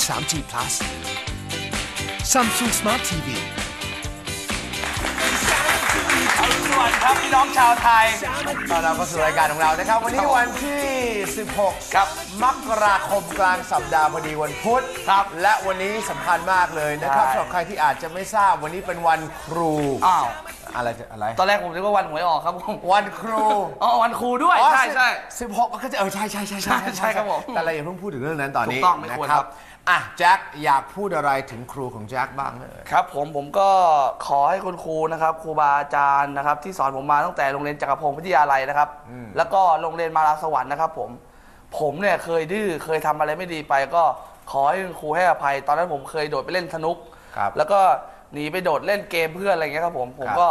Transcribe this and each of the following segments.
TrueMove X 3G Plus Samsung Smart TV สวัสดีครับพี่น้องชาวไทยตอนเราเข้าสู่รายการของเรานะครับ วันนี้วันที่ 16 ครับ มกราคมกลางสัปดาห์พอดีวันพุธครับ และวันนี้สำคัญมากเลยนะครับใช่สำหรับใครที่อาจจะไม่ทราบวันนี้เป็นวันครูอ้าว อะไรจะอะไรตอนแรกผมนึกว่าวันหวยออกครับผมวันครูอ๋อวันครูด้วยอ๋อใช่ใช่สิบหกก็จะเออใช่ใช่ใช่ใช่ใช่ครับผมแต่เราอย่าเพิ่งพูดถึงเรื่องนั้นตอนนี้ถูกต้องไม่ควรนะครับอะแจ็คอยากพูดอะไรถึงครูของแจ็คบ้างเอ่ยครับ ผมผมก็ขอให้คุณครูนะครับครูบาอาจารย์นะครับ ที่สอนผมมาตั้งแต่โรงเรียนจักรพงศ์วิทยาลัยนะครับ แล้วก็โรงเรียนมาลาสวรรค์นะครับ ผม ผมเนี่ยเคยดื้อเคยทำอะไรไม่ดีไป ก็ขอให้คุณครูให้อภัย ตอนนั้นผมเคยโดดไปเล่นสนุกครับแล้วก็หนีไปโดดเล่นเกมเพื่อนอะไรเงี้ยครับผมผมครับก็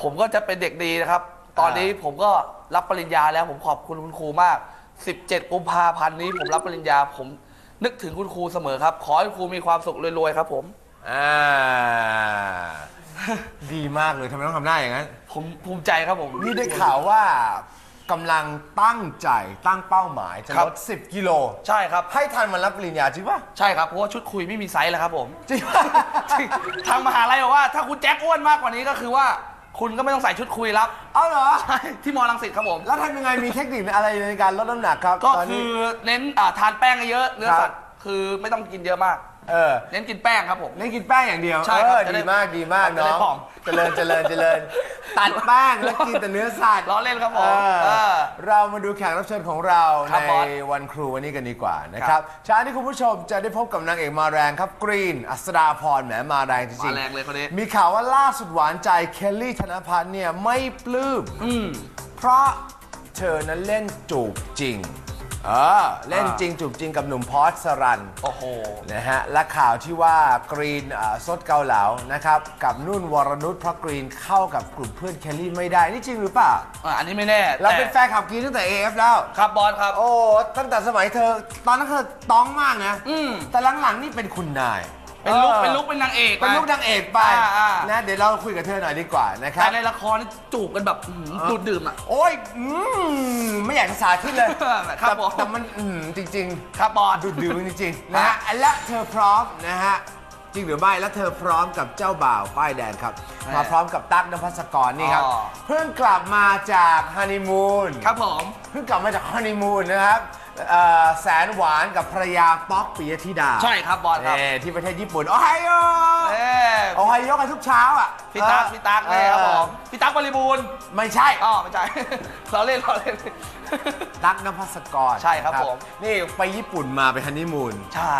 ผมก็จะเป็นเด็กดีนะครับ ตอนนี้ผมก็รับปริญญาแล้วผมขอบคุณคุณครูมาก 17 กุมภาพันธ์นี้ผมรับปริญญาผมนึกถึงคุณครูเสมอครับ ขอให้คุณครูมีความสุขรวยๆครับ ผมอ่าดีมากเลยทำไมต้องทำหน้าอย่างนั้น ผมภูมิใจครับผมนี่ได้ข่าวว่ากำลังตั้งใจตั้งเป้าหมายจะครัลบด10 กิโล ใช่ครับ ให้ทันมันรับปริญญาจริงป่ะใช่ครับ เพราะว่าชุดคุยไม่มีไซส์แล้วครับผมจริงป่ะทางมหาลัยบอกว่า ถ้าคุณแจ็คอ้วนมากกว่านี้ก็คือว่า คุณก็ไม่ต้องใส่ชุดคุยรับเอาเหรอ ใช่ที่มอลังสิตครับผม แล้วทำยังไงมีเทคนิคอะไรในการลดน้ำหนักครับก็ตนคืนี้ อเน้นอ่าทานแป้งเยอะๆเนื้อครับสัตว์คือไม่ต้องกินเยอะมาก เออ เน้นกินแป้งครับผม เล่นกินแป้งอย่างเดียวใช่ครับเออจะได้ดีมากดีมากจะได้เนาะผอม เจริญเจริญเจริญ ตัดแป้งแล้วกินแต่เนื้อสัตว์ล้อเล่นครับผมเออเออ เรามาดูแขกรับเชิญของเราครับในบอสวันครูวันนี้กันดีกว่านะคครัรับบเช้านี้คุณผู้ชมจะได้พบกับนางเอกมาแรงครับกรีน อัศดาพรแหมมาแรงจริมางแรงเลยคนนี้ มีข่าวว่าล่าสุดหวานใจเคลลี่ธนพัฒน์เนี่ยไม่ปลื้มอืมเพราะเธอนั้นเล่นจูบจริง เออเล่นอ่าจริงจูบจริงกับหนุ่มพอสสรันโอ้โหนะฮะและข่าวที่ว่ากรีนอ่าซดเกาเหลานะครับกับนุ่นวรนุชเพราะกรีนเข้ากับกลุ่มเพื่อนเคลลี่ไม่ได้นี่จริงหรือเปล่าอะอันนี้ไม่แน่เราเป็นแต่แฟนขับกรีนตั้งแต่ AF แล้ว ครับบอลครับ โอ้ตั้งแต่สมัยเธอ ตอนนั้นเธอต้องมากนะ อืม แต่หลังๆนี่เป็นคุณนาย เป็นลุกออเป็นลุกเป็นนางเอกเป็นลูกนางเอกไปอ่าอ่า นะเดี๋ยวเราคุยกับเธอหน่อยดีกว่านะครัแต่บในละครนี่จูบกันแบบอื้อหือดูดดื่มอะ โอ้ยอืมไม่อยากจะสาธิตเลยครับแต่ผม แต่มันอืมจริงๆ ครับบอล ดูดื่มจริงๆนะฮะและเธอพร้อมนะฮะจริงหรือไม่และเธอพร้อมกับเจ้าบ่าวป้ายแดงครับแหม่มาพร้อมกับตั๊กนภัสกรนี่ครับ อ๋อ เพิ่งกลับมาจากฮันนีมูนครับผม เพิ่งกลับมาจากฮันนีมูนนะครับ เอ่อแสนหวานกับภรรยาป๊อกปิยธิดาใช่ครับบอลครับเอ่อที่ประเทศญี่ปุ่น โอไฮโอเอ้โอไฮโอกันทุกเช้าอะพี่ตั๊กเออพี่ตั๊กเลยครับผออมพี่ตั๊กบริบูรณ์ไม่ใช่ อ๋อไม่ใช่ เราเล่นเราเล่น ตั๊กนภัสกรใช่ครับนะผม นี่ไปญี่ปุ่นมาไปฮันนีมูนใช่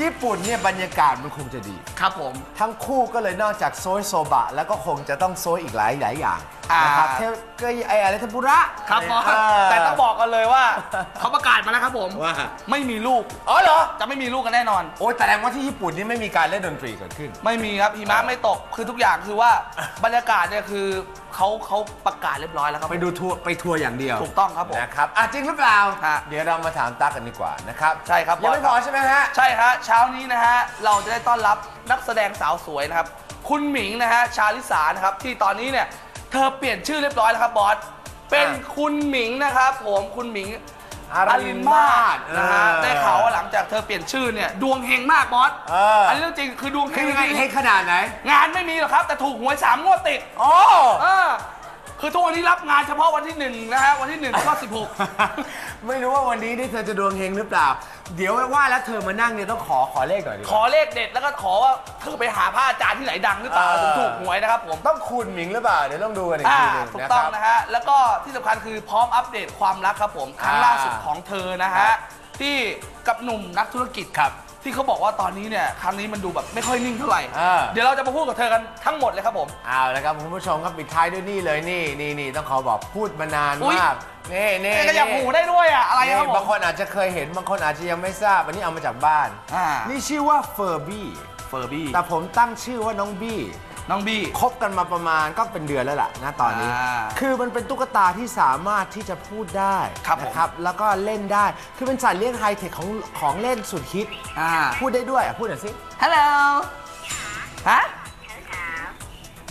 ญี่ปุ่นเนี่ยบรรยากาศมันคงจะดี ครับผม ทั้งคู่ก็เลยนอกจากโซยโซบะ แล้วก็คงจะต้องโซยอีกหลายหลายอย่างอ่านนะครับเทก็ไออะไรเทมปุระ ครับบอลเออ แต่ต้องบอกกันเลยว่า เขาประกาศมาแล้วครับผม ว่า ไม่มีลูก อ๋อเหรอ จะไม่มีลูกกันแน่นอน โอ้ยแต่แสดงว่าที่ญี่ปุ่นนี่ไม่มีการเล่นดนตรีเกิดขึ้น ไม่มีครับหิมะไม่ตกคือทุกอย่างคือว่าบรรยากาศเนี่ยคือเขาเขาประกาศเรียบร้อยแล้วครับ ไปดูทัวร์ไปทัวร์อย่างเดียวถูกต้องครับผม นะครับอะจริงหรือเปล่า ฮะเดี๋ยวเรามาถามตั๊กกันดีกว่านะครับใช่ครับ ยังไม่บพออสใช่ไหมฮะ ใช่ฮะเช้านี้นะฮะเราจะได้ต้อนรับนักแสดงสาวสวยนะครับ คุณหมิงนะฮะชาลิสานะครับที่ตอนนี้เนี่ยเธอเปลี่ยนชื่อเรียบร้อยแล้วครับบอส เป็นอะคุณหมิงนะครับผมคุณหมิงอารินมาศนะฮะเออได้ข่าวว่าหลังจากเธอเปลี่ยนชื่อเนี่ยดวงเฮงมากบอสเอออันนี้เรื่องจริงคือดวงเฮคืงอยังไงให้ขนาดไหน งานไม่มีหรอกครับ แต่ถูกหวยสามงวดติดโอ้เออ คือทุกวันนี้รับงานเฉพาะวันที่หนึ่งนะฮะวันที่หนึ่งแล้วก็สิบหก ไม่รู้ว่าวันนี้นี่เธอจะดวงเฮงหรือเปล่า เดี๋ยวว่าแล้วเธอมานั่งเนี่ยต้องขอขอเลขหน่อยดีกขว่า อเลขเด็ดแล้วก็ขอว่าเธอไปหาพระอาจารย์ที่ไหนดังหรือเปล่าเออ ถึงถูกหวยนะครับผมต้องคุณหมิงหรือเปล่า เดี๋ยวต้องดูกันอีกอ่าทีหนึงถูกนะต้คองรับ นะฮะ แล้วก็ที่สำคัญคือพร้อมอัปเดตความรักครับผม ครั้งอ่าล่าสุดของเธอนะครัฮะ บที่กับหนุ่มนักธุรกิจครับ ที่เขาบอกว่าตอนนี้เนี่ยครั้งนี้มันดูแบบไม่ค่อยนิ่งเท่าไหร่ อ่า เดี๋ยวเราจะมาพูดกับเธอกันทั้งหมดเลยครับผม เอาละครับคุณผู้ชมครับปิดท้ายด้วยนี่เลยนี่นี่นี่ต้องขอบอกพูดมานานอุ๊ย มากนี่นี่เอ๊ะก็อยากหูได้ด้วยอะอะไรนี่ครับผบาม งคนอาจจะเคยเห็นบางคนอาจจะยังไม่ทราบอันนี้เอามาจากบ้าน อ่านี่ชื่อว่าเฟอร์บี้ เฟอร์บี้ แต่ผมตั้งชื่อว่าน้องบี้ น้องบี้ คบกันมาประมาณก็เป็นเดือนแล้วล่ะนะตอนนี้ อ่าคือมันเป็นตุ๊กตาที่สามารถที่จะพูดได้ครับผม นะครับแล้วก็เล่นได้ คือเป็นสัตว์เลี้ยงไฮเทคของของเล่นสุดฮิต อ่า พูดได้ด้วยอะพูดหน่อยสิ ฮัลโหล ฮะ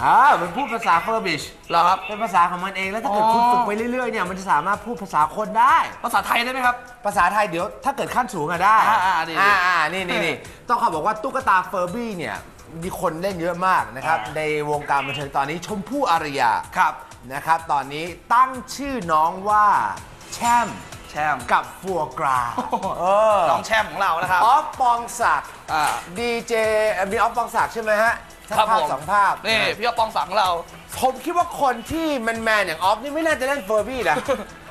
อ่ามันพูดภาษาเฟอร์บิช เหรอครับ เป็นภาษาของมันเอง แล้วถ้าเกิดอ๋อ คุณฝึกไปเรื่อยๆเนี่ยมันจะสามารถพูดภาษาคนได้ ภาษาไทยได้ไหมครับ ภาษาไทยเดี๋ยวถ้าเกิดขั้นสูงอะได้อ่าอ่าดีดีอ่าอ่านี่นี่นี่ต้องขอบอกว่าตุ๊กตาเฟอร์บี้เนี่ย มีคนเล่นเยอะมากนะครับอ่าในวงการบันเทิงตอนนี้ชมพู่อารยาครับนะครับ ตอนนี้ตั้งชื่อน้องว่าแชมป์แชมป์กับฟัวกราเออน้องแชมป์ของเรานะครับออฟปองศักดิ์อ่าดีเจมีออฟปองศักดิ์ใช่ไหมฮะทั้งครับภาพผมสองภาพนี่พี่อ๊อฟปองศักดิ์ของเราผมคิดว่าคนที่แมนๆอย่างออฟนี่ไม่น่าจะเล่นเฟอร์บี้นะ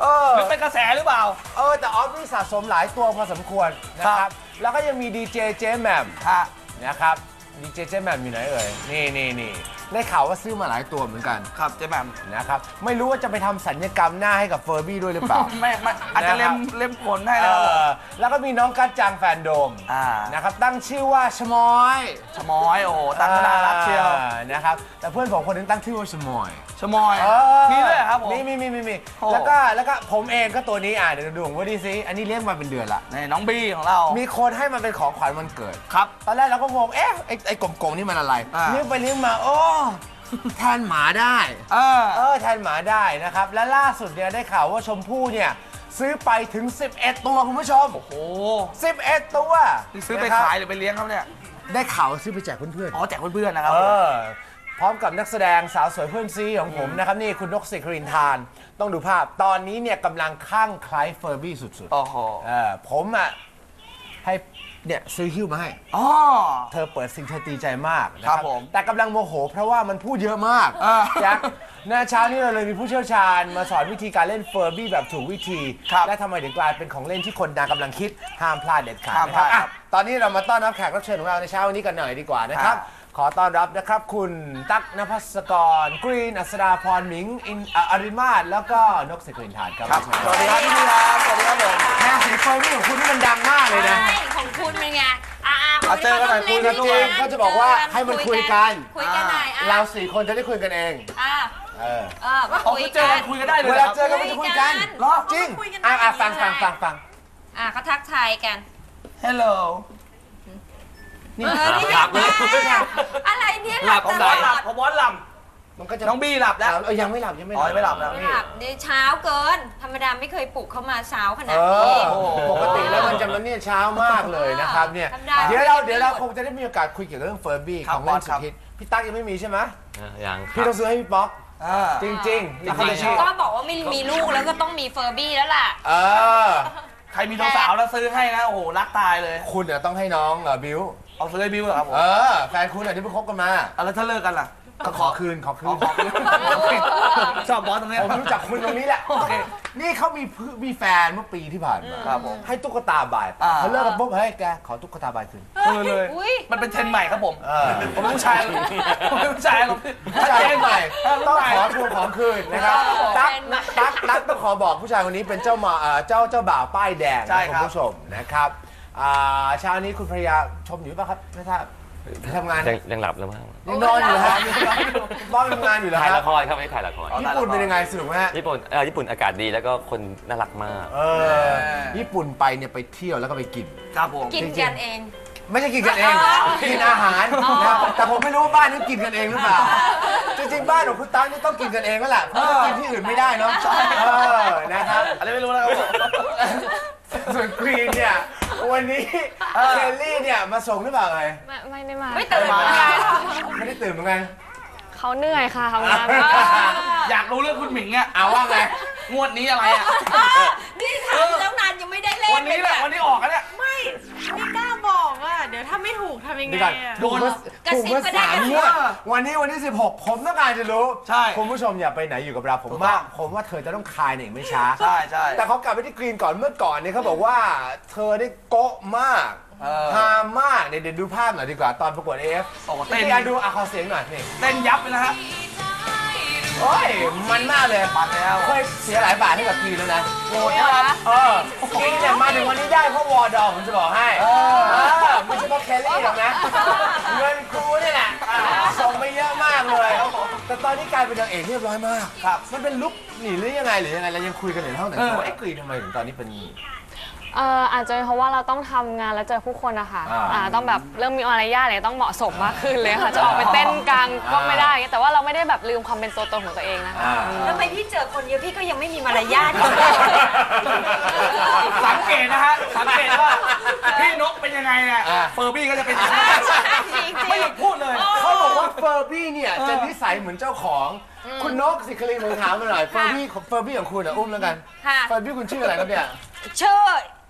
เออมันเป็นกระแสหรือเปล่า เออ แต่ออฟนี่สะสมหลายตัวพอสมควรนะคครัรับบแล้วก็ยังมีดีเจเจแหมมฮะนะครับ ดีเจเจแหมมอยู่ไหนเอ่ย นี่นี่นี่ ได้ข่าวว่าซื้อมาหลายตัวเหมือนกันครับเจ๊แหม่มนะครับ ไม่รู้ว่าจะไปทำสัญญกรรมหน้าให้กับเฟอร์บี้ด้วยหรือเปล่า ไม่ไม่อาจจะเล็มนะครับเล็มผลให้เอนะครับผมอแล้วก็มีน้องกัจจังแฟนโดมอ่านะครับ ตั้งชื่อว่าชมอยชะมอยโอ้โหตั้งก็น่ารักเชียวอ่านะครับ แต่เพื่อนผมคนนึงตั้งชื่อว่าชมอยชะมอยเออมีด้วยเหรอครับผม มีมีมีมีมีโอ้ แล้วก็แล้วก็ผมเองก็ตัวนี้อะเดี๋ยวดูของว่าดีซิอันนี้เลี้ยงมาเป็นเดือนละ นี่น้องบี้ของเรามีคนให้มันเป็นของขวัญวันเกิด ครับ ตอนแรกเราก็งง เอ๊ะไอ้ไอ้กลมๆนี่มันอะไรอ่า เลี้ยงไปเลี้ยงมา โอ้แทนหมาได้ เออ เออแทนหมาได้นะครับ และล่าสุดเนี่ยได้ข่าวว่าชมพู่เนี่ย ซื้อไปถึง 11 ตัวคุณผู้ชม โอ้โห 11 ตัวนี่ซื้อไปนะครับขายหรือไปเลี้ยงครับเนี่ย ได้ข่าวว่าซื้อไปแจกเพื่อนอ๋อแจกเพื่อนๆนะคๆรับเออ พร้อมกับนักแสดงสาวสวยเพื่อนซีของผมนะครับ นี่คุณนกสิกรินทาน ต้องดูภาพตอนนี้เนี่ยกำลังคลั่งไคล้เฟอร์บี้สุดโอ้โหๆเออผมอะให้ เนี่ยซื้อฮิ้วมาให้ อ๋อ เธอเปิดซิงเธอตีใจมากนะครับผม แต่กำลังโมโห เพราะว่ามันพูดเยอะมากอ่าแจ็ค นะเช้านี้เราเลยมีผู้เชี่ยวชาญมาสอนวิธีการเล่นเฟอร์บี้แบบถูกวิธี ครับและทำไมถึงกลายเป็นของเล่นที่คนดังกำลังคิดห้ามพลาดเด็ดขาดห้ามนะพคลารับดอะครับตอนนี้เรามาต้อนรับแขกรับเชิญของเราในเช้าวันนี้กันหน่อยดีกว่านะครับครับ ขอต้อนรับนะครับ คุณตั๊กนภัสกร กรีน อัศดาพรหมิงอินอะอริมาศแล้วก็นกสิกรินทานครับครับ สวัสดีครับพี่พี่ครับสวัสดีครับผม แค่สีเฟอร์บี้ของคุณนี่มันดังมากเลยนะ ใช่ของคุณเป็นไงอ่าเอาเจอกันหน่อยคุยกันจริงก็จะบอกว่าให้มันคุยกัน คุยกันหน่อยอะเราสี่คนจะได้คุยกันเอง อะ เออเออมาอ๋อคุยคือเจกัอนกันคุยกันได้เลยเวเหรลาอครับเจอกันมันจะคุยกันเหรอจริงคุยกันอะอะได้ฟังฟังฟังฟังอะเขาทักทายกัน Hello นี่เออนี่หลับเลยอะไรเนี่ยหลับตผมลบออสหลับดผมบอสหลับมันก็จะน้องบี้หลับแล้วเออยังไม่หลับยังไม่หอ๋ลัอยังไม่หลับนะไม่หลับนี่เช้าเกิน ธรรมดาไม่เคยปลุกเขามาเช้าขนาเอดนี้อโอ้โหปกติแล้วมันจะมาเนี่ยเช้ามากเลยนะครับเนี่ยธรรมดาเดี๋ยวเราเดี๋ยวเราคงจะได้มีโอกาสคุยเกี่ยวกับเรื่องเฟอร์บี้ครัขบองเล่นบอสสุครัดบฮิตพี่ตั๊กยังไม่มีใช่ไหมอะยังคพี่รับต้องซื้อให้พี่ป๊อก อ่า จริงๆแล้วเขาจะชอบ ก็บอกว่าไม่มีลูกแล้วก็ต้องมีเฟอร์บี้แล้วล่ะ เออ ใครมีน้องสาวแล้วซื้อให้นะ โอ้โห รักตายเลย คุณเนี่ยต้องให้น้องเออบิวเอาซื้อให้บิวเหรอครับผมเออ แฟนคุณอะที่เพิ่งคบกันมา เอาแล้วถ้าเลิกกันล่ะ ก็ขอคืนขอคือ๋อนขอคืนชอบบอสตรงเนี้ยผมรู้จักคุณตรงนี้แหละโอเคนี่เขามีเพื่อนมีแฟนเมื่อปีที่ผ่านมาครับผมให้ตุ๊กตาบายไปอ่า เขาเลิกกันปุ๊บเฮ้ยแกขอตุ๊กตาบายคืนเออเลย อุ๊ยมันเป็นเทรนด์ใหม่ครับผม เออผมเป็นผู้ชายผมเป็นผู้ชายหรอกผู้ชายใหม่เต้องขอทวงของคืนนะครับครับผมตั๊กตั๊กตั๊กต้องขอบอกผู้ชายคนนี้เป็นเจ้ามาเอ่อเจ้าเจ้าบ่าวป้ายแดงใช่นะครับคุณผู้ชมนะครับอ่าเช้านี้คุณภรรยาชมอยู่ป่ะครับไม่ทราบ ทำงานยังยังหลับแล้วมั้งยังนอนอยู่เหรอฮะบ้านทำงานอยู่เหรอถ่ายครัละบครครับไม่ถ่ายละครอ๋อญี่ปุ่นเป็นยังไงสนุกไหมฮะญี่ปุ่นเออญี่ปุ่นอากาศดีแล้วก็คนน่ารักมากเออญี่ปุ่นไปเนี่ยไปเที่ยวแล้วก็ไปกินครับผมกินกันเอง ไม่ใช่กินกันเองอ๋อกินอาหารอ๋อนะแต่ผมไม่รู้ว่าบ้านนี้กินกันเองหรือเปล่าจริงๆบ้านของคุณตั้งนี่ต้องกินกันเองแล้วแหละเพราะว่ากินที่อื่นไม่ได้เนาะเออนะครับอันนี้ไม่รู้นะครับผมส่วนกรีนเนี่ย วันนี้เออเคลลี่เนี่ยมาส่งหรือเปล่าไงไม่ไม่ได้มาไม่ตื่นเหมือนกันไม่ได้ตื่นเหมือนกันเขาเหนื่อยค่ะทำงานอยากรู้เรื่องคุณหมิงอะเอาว่าไงงวดนี้อะไรอะนี่ถามตั้งนานยังไม่ได้เล่นวันนี้แหละวันนี้ออกกันเนี่ย ทำยังไงดีก่อนอะถูกเมื่อถูกเมื่อสามงวดวันนี้วันที่ 16 ผมต้องการจะรู้ใช่คุณผู้ชมอย่าไปไหนอยู่กับเราผมถูกต้ว่าอง ผมว่าเธอจะต้องคลายในอีกไม่ช้า ใช่ใช่ แต่เขากลับไปที่กรีนก่อนเมื่อก่อนเนี่ยเขาบอกว่าเธอได้โก๊ะมากเออ ฮามากเดี๋ยวเดี๋ยวดูภาพหน่อยดีกว่าตอนประกวด AF โอ้โหเต้เต้นนอะดูอะขอเสียงหน่อยนี่เต้นยับเลยนะฮะโอ้ยมันมากเลยมันแล้วเคยเสียหลายบาทให้กับกรีนแล้วนะโหดนะครับเออกรีนเนี่ยมาถึงวันนี้ได้เพราะวอร์ดอผมจะบอกให้เออ เออไม่ใช่เพราะแคลรี่หรอกนะ เงินครูเนี่ยแหละอ่าส่งไปเยอะมากเลยแต่ตอนนี้กลายเป็นนางเอกเรียบร้อยมากครับ มันเป็นลุกหนีหรือยังไงหรือยังไงเรายังคุยกันอยู่ในห้องแต่งตัวเอ๊ะกรีนทำไมถึงตอนนี้เป็น เอ่ออาจจะเป็นเพราะว่าเราต้องทำงานแล้วเจอผู้คนนะคะอ่าอ่าต้องแบบเริ่มมีมารยาทอะไรต้องเหมาะสมมากขึ้นเลยค่ะ จะออกไปเต้นกลางก็ไม่ได้ แต่ว่าเราไม่ได้แบบลืมความเป็นตัวตนของตัวเองนะคะ อ่า ทำไมพี่เจอคนเยอะพี่ก็ยังไม่มีมารยาท สังเกตนะฮะ สังเกตว่าพี่นกเป็น ยังไงเนี่ยอ่า เฟอร์บี้ก็จะเป็นอย่างนี้จริงๆ ไม่หยุดพูดเลย เขาบอกว่าเฟอร์บี้เนี่ยจะนิสัยเหมือนเจ้าของ คุณนกสิคลีผมถามมาหน่อยเฟอร์บี้ของเฟอร์บี้ของคุณอะอุ้มแล้วกันค่ะ เฟอร์บี้คุณชื่ออะไรครับเนี่ย ชื่อ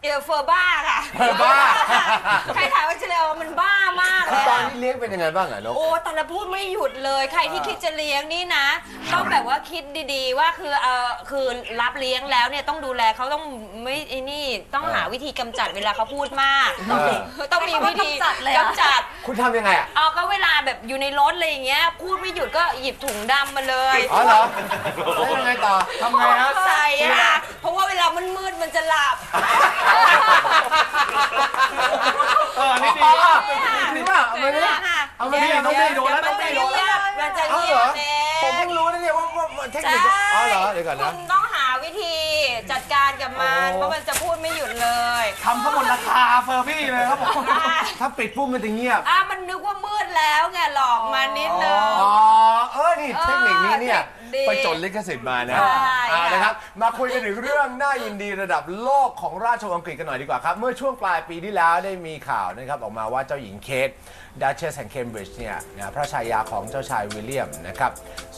เอลเฟอร์บ้าค่ะเฟอร์บ้า ใครถามว่าชื่ออะไรวะมันบ้ามากเลยตอนอะนี้เลี้ยงเป็นยังไงบ้างอะนก โอ้ตอนนั้นพูดไม่หยุดเลยใครที่คิดจะเลี้ยงนี่นะต้องแบบว่าคิดดีๆ ว่าคือเออคือรับเลี้ยงแล้วเนี่ยต้องดูแลเขาต้องไม่ไอ้นี่ต้องหาวิธีกำจัดเวลาเขาพูดมาก เออ ต้องมีวิธีกำจัดเลยอะ กำจัด คุณทำยังไงอะเอาก็เวลาแบบอยู่ในรถอะไรอย่างเงี้ย พูดไม่หยุดก็หยิบถุงดำมาเลย อ๋อเหรอแล้วยังไงต่อ ทำไงฮะ ใส่อะ มันมืดมันจะหลับ เออนี่ดีอ๋อมากจริงป่ะเอามาดิเอามาดิเนี่ยน้องเมย์โดนแล้วน้มัองนเมจะย์โดนเงีแล้ยวบมันจะเอาเงีเหรยอบเอผมงเพิ่งรู้นะเนี่ยว่าว่าว่าเทคใช่นิคอ๋อเหรอเดี๋ยวก่อนนะ คุณต้องหาวิธีจัดการกับมันเพราะมันจะพูดไม่หยุดเลยทำทั้งหมดราคาเฟอร์บี้เลยครับผม ถ้าปิดปุ๊บมันจะเงียบ อะมันนึกว่ามืดแล้วไงหลอกมันนิดนึง อ๋อ เออ นี่เทคนิคนี้เนี่ย ดีไปจดลิขสิทธิ์มานะใช่อ่าค่ะนะครับ มาคุยกันถึงเรื่องน่ายินดีระดับโลกของราชวงศ์อังกฤษกันหน่อยดีกว่าครับ เมื่อช่วงปลายปีที่แล้วได้มีข่าวนะครับออกมาว่าเจ้าหญิงเคทดัชเชสแห่งเคมบริดจ์เนี่ยนะพระชายาของเจ้าชายวิลเลียมนะครับ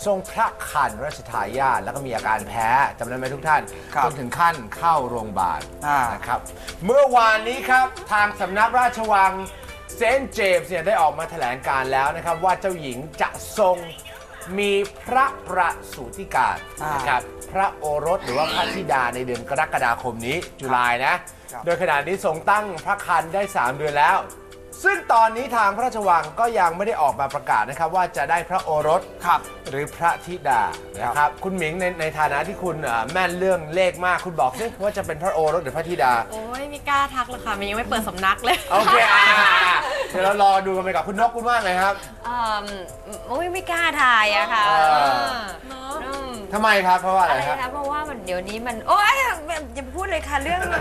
ทรงพระคันราชทายาทแล้วก็มีอาการแพ้จำได้ไหมทุกท่านครับจนถึงขั้นเข้าโรงพยาบาลอ่าน นะครับเมื่อวานนี้ครับทางสำนักราชวัง เซนต์เจมส์เนี่ยได้ออกมาแถลงการแล้วนะครับว่าเจ้าหญิงจะทรง มีพระประสูติการอ่านนะครับพระโอรสหรือว่าพระธิดาในเดือนกรกฎาคมนี้จุลายนะครับโดยขณะนี้ทรงตั้งพระคันได้ 3 เดือนแล้ว ซึ่งตอนนี้ทางพระราชวังก็ยังไม่ได้ออกมาประกาศนะครับ ว่าจะได้พระโอรสครับหรือพระธิดานะครับคุณหมิงในในฐานะที่คุณเอ่อแม่นเรื่องเลขมากคุณบอกสิว่าจะเป็นพระโอรสหรือพระธิดา โอ้ยไม่กล้าทักหรอกค่ะ มันยังไม่เปิดสำนักเลย โอเคอ่า เดี๋ยวเรารอดูกันไปกับคุณนกคุณว่าไงครับ เอ่อโอ้ยไม่กล้าทายอะค่ะเออเออเนาะอืม ทำไมครับเพราะว่าอะไรอะไรครับนะเพราะว่ามันเดี๋ยวนี้มัน โอ้ยอย่าพูดเลยค่ะเรื่องนี้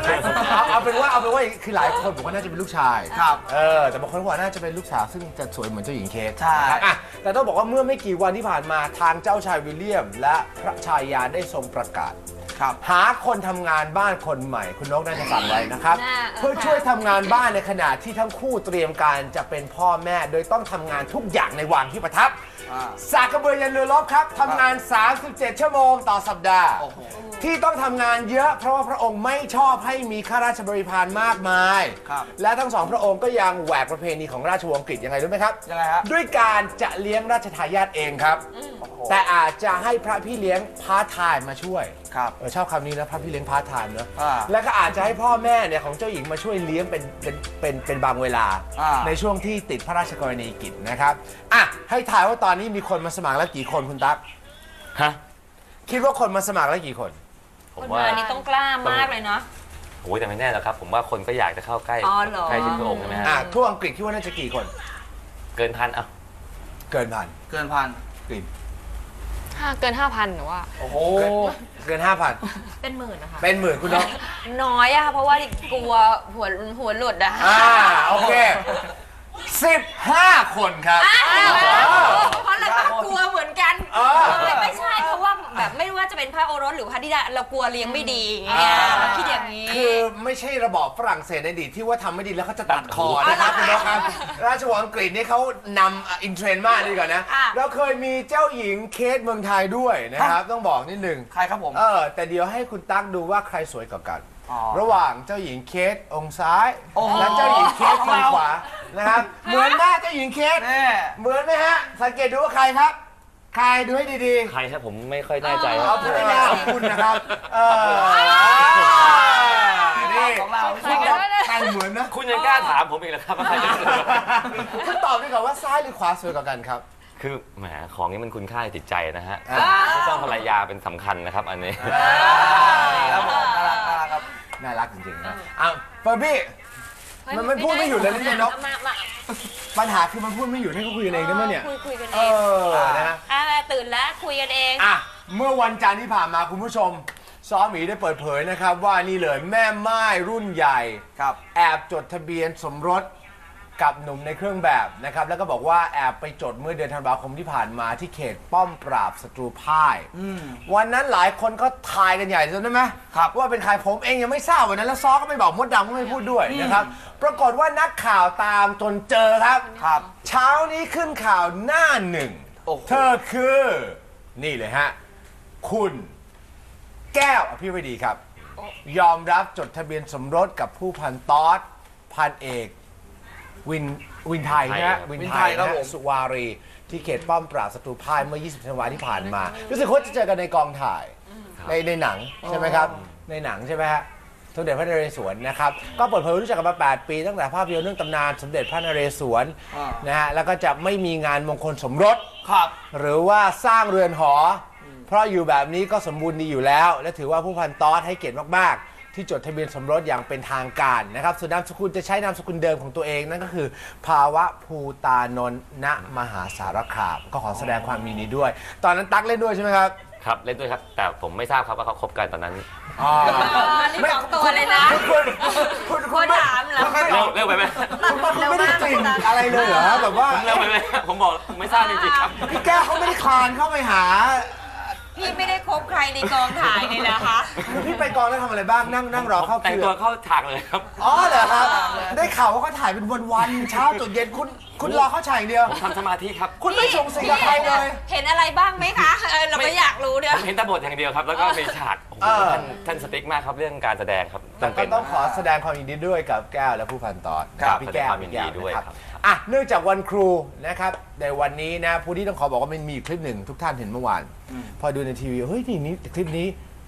เอาเอาเป็นว่าเอาเป็นว่าคือหลายคนบอกว่าน่าจะเป็นลูกชายครับเออแต่บางคนบอกว่าน่าจะเป็นลูกสาวซึ่งจะสวยเหมือนเจ้าหญิงเคทใช่ นะครับอะแต่ต้องบอกว่าเมื่อไม่กี่วันที่ผ่านมาทางเจ้าชายวิลเลียม และพระชายาได้ทรงประกาศ ครับ หาคนทำงานบ้านคนใหม่ คุณนกน่าจะฟังไว้นะครับน่าเออเพื่อช่วยทำงานบ้านในขณะที่ทั้งคู่เตรียมการจะเป็นพ่อแม่ โดยต้องทำงานทุกอย่างในวังที่ประทับ อ่า สากกระเบือยันเรือรบครับทำงาน 37ชั่วโมงต่อสัปดาห์โอ้โหที่ต้องทำงานเยอะเพราะว่าพระองค์ไม่ชอบให้มีข้าราชบริพารมากมาย ครับและทั้งสองพระองค์ก็ยังแหวกประเพณีของราชวงศ์อังกฤษยังไงรู้ไหมครับ ยังไงฮะ ด้วยการจะเลี้ยงราชทายาทเองครับโอ้โหแต่อาจจะให้พระพี่เลี้ยงพาร์ทไทม์มาช่วย ครับ เออชอบคำนี้นะพระพี่เลี้ยงพาร์ทไทม์เนอะอ่าแล้วก็อาจจะให้พ่อแม่เนี่ยของเจ้าหญิงมาช่วยเลี้ยงเป็นเป็นเป็นเป็นบางเวลา อ่า ในช่วงที่ติดพระราชกรณียกิจนะครับ อะ ให้ถ่ายว่าตอนนี้มีคนมาสมัครแล้วกี่คนคุณตั๊กฮะ คิดว่าคนมาสมัครแล้วกี่คนผมคนว่า มานี่ต้องกล้ามากเลยเนาะ โอ้ยแต่ไม่แน่หรอกครับ ผมว่าคนก็อยากจะเข้าใกล้อ๋อเหรอ ใกล้ชิดพระองค์ใช่ไหมฮะอะทั่วอังกฤษคิดว่าน่าจะกี่คน เกินพันอะเกินพันเกินพันกลิ่นถ้าเกิน5,000หนูว่า โอ้โหเกินเกินห้าพันเป็นหมื่นนะคะ เป็นหมื่นคุณน้อง น้อยอะค่ะเพราะว่ากลัวหัวหัวหลุดอะอ่าโอเคสิบห้าคนครับเพราะเราก็กลัวเหมือนกันเออ ไม่ไม่ใช่เพราะว่า แบบไม่ว่าจะเป็นพระโอรสหรือพระธิดาเรากลัวเลี้ยงไม่ดีอย่างเงี้ยเราคิดอย่างนี้ คือไม่ใช่ระบอบฝรั่งเศสในอดีตที่ว่าทำไม่ดีแล้วเขาจะตัดคอนะครับคุณน้องครับ ราชวงศ์อังกฤษนี่เขานำอินเทรนด์มากดีกว่านะ อะ เราเคยมีเจ้าหญิงเคสเมืองไทยด้วยนะครับ ต้องบอกนิดนึงใครครับผม เออแต่เดี๋ยวให้คุณตั๊กดูว่าใครสวยกว่ากัน อ๋อระหว่างเจ้าหญิงเคสองค์ซ้าย โอ้โห และเจ้าหญิงเคสมือขวานะครับ เหมือนหน้าเจ้าหญิงเคสแน่ เหมือนไหมฮะ สังเกตดูว่าใครครับ ใครดูให้ดีใครครับผมไม่ค่อยแน่ใจๆ คเอารับพูดหน้าของคุณนะครับ เออนี่ของเราคุณแต่งเหมือนนะ คุณยังกล้าถามผมอีกเหรอครับว่าใครจะสวยกว่ากันคุณตอบดีกว่าว่าซ้ายหรือขวาสวยกว่ากันครับ คือแหมของนี้มันคุณค่าจิตใจนะฮะอ่าไม่ต้องภรรยาเป็นสำคัญนะครับ อันนี้ ครับผมน่ารักน่ารักครับ น่ารักจริงๆนะอ้าวเฟอร์บี้ มันมันพูดไม่หยุดเลยนะเนี่ยนกมามา ปัญหาคือมันพูดไม่หยุดให้เขาคุยกันเองได้ไหมเนี่ย คุยคุยกันเอเองอ นะอะตื่นแล้วคุยกันเอง อะ เมื่อวันจันทร์ที่ผ่านมาคุณผู้ชมซอหมีได้เปิดเผยนะครับ ว่านี่เลยแม่ไม้รุ่นใหญ่ ครับ แอบจดทะเบียนสมรส กับหนุ่มในเครื่องแบบนะครับ แล้วก็บอกว่าแอบไปจดเมื่อเดือนธันวาคมที่ผ่านมาที่เขตป้อมปราบศัตรูพ่าย วันนั้นหลายคนก็ทายกันใหญ่จำได้ไหมครับว่าเป็นใครผมเองยังไม่ทราบวันนั้นแล้วซอก็ไม่บอกมดดำก็ไม่พูดด้วยนะครับปรากฏว่านักข่าวตามจนเจอครับครับ เช้านี้ขึ้นข่าวหน้าหนึ่งโอ้โห เธอคือ นี่เลยฮะ คุณแก้วอภิวดีครับ ยอมรับจดทะเบียนสมรสกับผู้พันตอสพันเอก วินวินไทยนะฮะวิวินนไทไทยยครันะบฮะผม สุวารี ที่เขตป้อมปราบศัตรูพ่ายเมื่อ 20ธันวาที่ผ่านมา รู้สึกว่าจะเจอกันในกองถ่ายในในหนังใช่ไหมครับ ในหนังใช่ไหมฮะสมเด็จพระนเรศวรนะครับ ก็เปิดเผยว่ารู้จักกันมา 8 ปี ตั้งแต่ภาพยนตร์เรื่องตำนานสมเด็จพระนเรศวรอ่าน นะฮะแล้วก็จะไม่มีงานมงคลสมรส ครับ หรือว่าสร้างเรือนหออเพราะอยู่แบบนี้ก็สมบูรณ์ดีอยู่แล้ว และถือว่าผู้พันตอสให้เกียรติมากๆ ที่จดทะเบียนสมรสอย่างเป็นทางการนะครับส่วนนามสกุลจะใช้นามสกุลเดิมของตัวเองนั่นก็คือ ภาวะภูตานนท์ณมหาสารคามก็ขอแสดงความยินดีด้วย ตอนนั้นตั๊กเล่นด้วยใช่ไหมครับครับเล่นด้วยครับ แต่ผมไม่ทราบครับว่าเขาคบกันตอนนั้นอ๋อนี่สองตัวเลยนะ คุณคุณควรถามเหรอเร็วเร็วไปไหมคุณไม่ได้กลิ่นอะไรเลยเหรอแบบว่าเร็วไปไหมผมบอกผมไม่ทราบจริงๆครับพี่แก้วเขาไม่ได้คลานเข้าไปหา พี่ไม่ได้คบใครในกองถ่ายเลยนะคะ คือพี่ไปกองแล้วทำอะไรบ้างนั่งนั่งรอเข้าแต่งคิวตัวเข้าฉากเลยครับ อ๋อเหรอครับ ได้ข่าวว่าเขาถ่ายเป็นวันๆเช้าจนเย็นคุณคุณรอเขาฉายอย่างเดียว ผมทำสมาธิครับ คุณไม่ส่งสิงกับใครเลย เห็นอะไรบ้างไหมคะเออเราก็อยากรู้เนี่ยผมเห็นแต่บทอย่างเดียวครับ แล้วก็มีฉากโอ้โหเออ ท่านท่านสติ๊กมากครับเรื่องการแสดงครับแต่จำก็เป็น ต้องขอแสดงความยินดีด้วยกับแก้วและผู้พันตอนครับพี่แก้วแสดงความยินดีด้วยนะครับ อะเนื่องจากวันครูนะครับในวันนี้นะผู้ที่ต้องขอบอกว่ามันมีอยู่คลิปหนึ่งทุกท่านเห็นเมื่อวาน พอดูในทีวีเฮ้ยนี่นี่คลิปนี้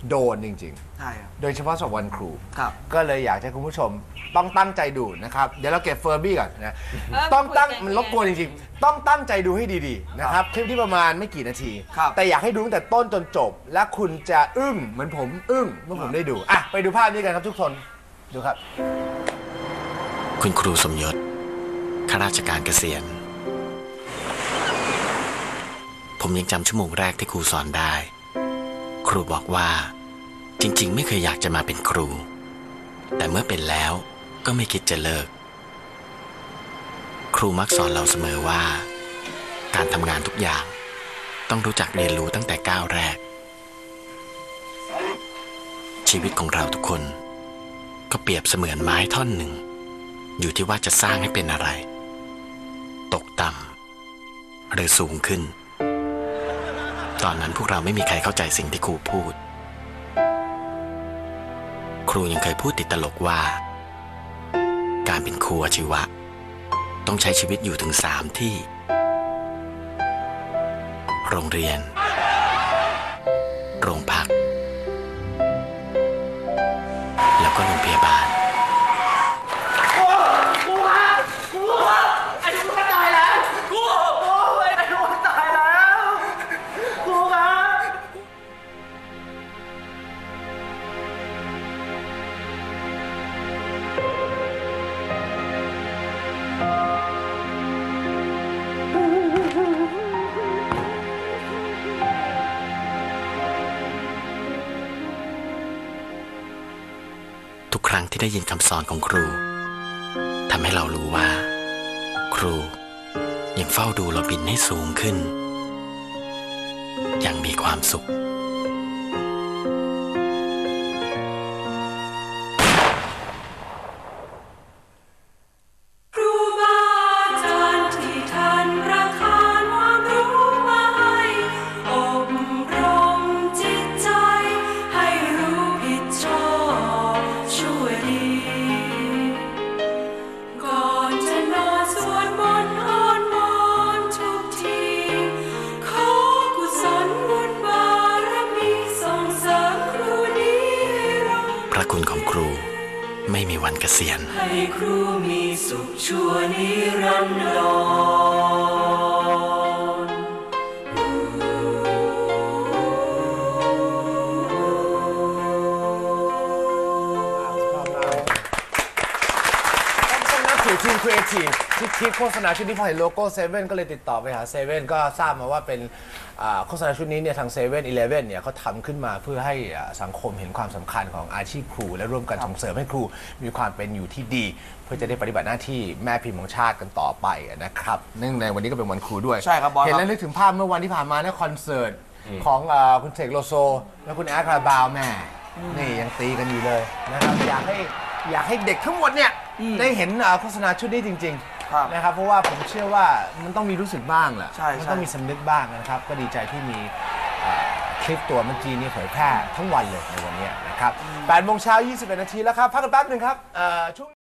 โดนจริง ใช่ครับ ๆ โดยเฉพาะสำหรับวันครู ครับ ก็เลยอยากให้คุณผู้ชมต้องตั้งใจดูนะครับ เดี๋ยวเราเก็บเฟอร์บี้ก่อนนะเออต้องตั้งคุยกัน มันรบกวนจริงๆ ต้องตั้งใจดูให้ดีๆนะครับคลิปที่ประมาณไม่กี่นาที ครับ แต่อยากให้ดูตั้งแต่ต้นจนจบ และคุณจะอึ้งเหมือนผมอึ้งเมื่อผมได้ดูอะไปดูภาพนี้กันครับทุกคนดูครับ คุณครูสมยศ ข้าราชการเกษียณ ผมยังจำชั่วโมงแรกที่ครูสอนได้ ครูบอกว่า จริง ๆ ไม่เคยอยากจะมาเป็นครู แต่เมื่อเป็นแล้วก็ไม่คิดจะเลิก ครูมักสอนเราเสมอว่า การทำงานทุกอย่าง ต้องรู้จักเรียนรู้ตั้งแต่ก้าวแรก ชีวิตของเราทุกคน ก็เปรียบเสมือนไม้ท่อนหนึ่งอยู่ที่ว่าจะสร้างให้เป็นอะไร ตกต่ำหรือสูงขึ้น ตอนนั้นพวกเราไม่มีใครเข้าใจสิ่งที่ครูพูด ครูยังเคยพูดติดตลกว่า การเป็นครูอาชีวะ ต้องใช้ชีวิตอยู่ถึงสามที่ โรงเรียน โรงพัก งที่ได้ยินคำสอนของครูทำให้เรารู้ว่า ครูยังเฝ้าดูเราบินให้สูงขึ้น อย่างมีความสุข ษียณให้ครูมีสุขชั่วนิรันดรต้องนับทีมครีเอทีฟที่คิดโฆษณาชุดนี้พอเห็นโลโก้เซเว่นก็เลยติดต่อไปหาเซเว่นก็ทราบมาว่าเป็น อ่าโฆษณาชุดนี้เนี่ยทางเซเว่นอีเลฟเว่นเนี่ยเขาทำขึ้นมาเพื่อให้อ่าสังคมเห็นความสำคัญของอาชีพครู และร่วมกันส่งเสริมให้ครูมีความเป็นอยู่ที่ดี เพื่อจะได้ปฏิบัติหน้าที่แม่พิมพ์ของชาติกันต่อไปนะครับเนื่องในวันนี้ก็เป็นวันครูด้วยใช่ครับบอสเห็นครับแล้วนึกถึงภาพเมื่อวันที่ผ่านมาเนี่ยคอนเสิร์ตของอ่าคุณเสกโลโซ และคุณแอดคาราบาวแม่นี่ยังตีกันอยู่เลยนะครับอยากให้อยากให้เด็กทั้งหมดเนี่ยได้เห็นอ่าโฆษณาชุดนี้จริง ครับๆนะครับเพราะว่าผมเชื่อว่ามันต้องมีรู้สึกบ้างแหละใช่มัใช่ ต้องมีสำนึกบ้างนะครับ ก็ดีใจที่มีอ่าคลิปตัวเมื่อกี้นี้เผยแพร่ทั้งวันเลยในวันนี้นะครับ8โมงเช้า21 นาทีแล้วครับ พักกันแป๊บหนึ่งครับอ่าช่วง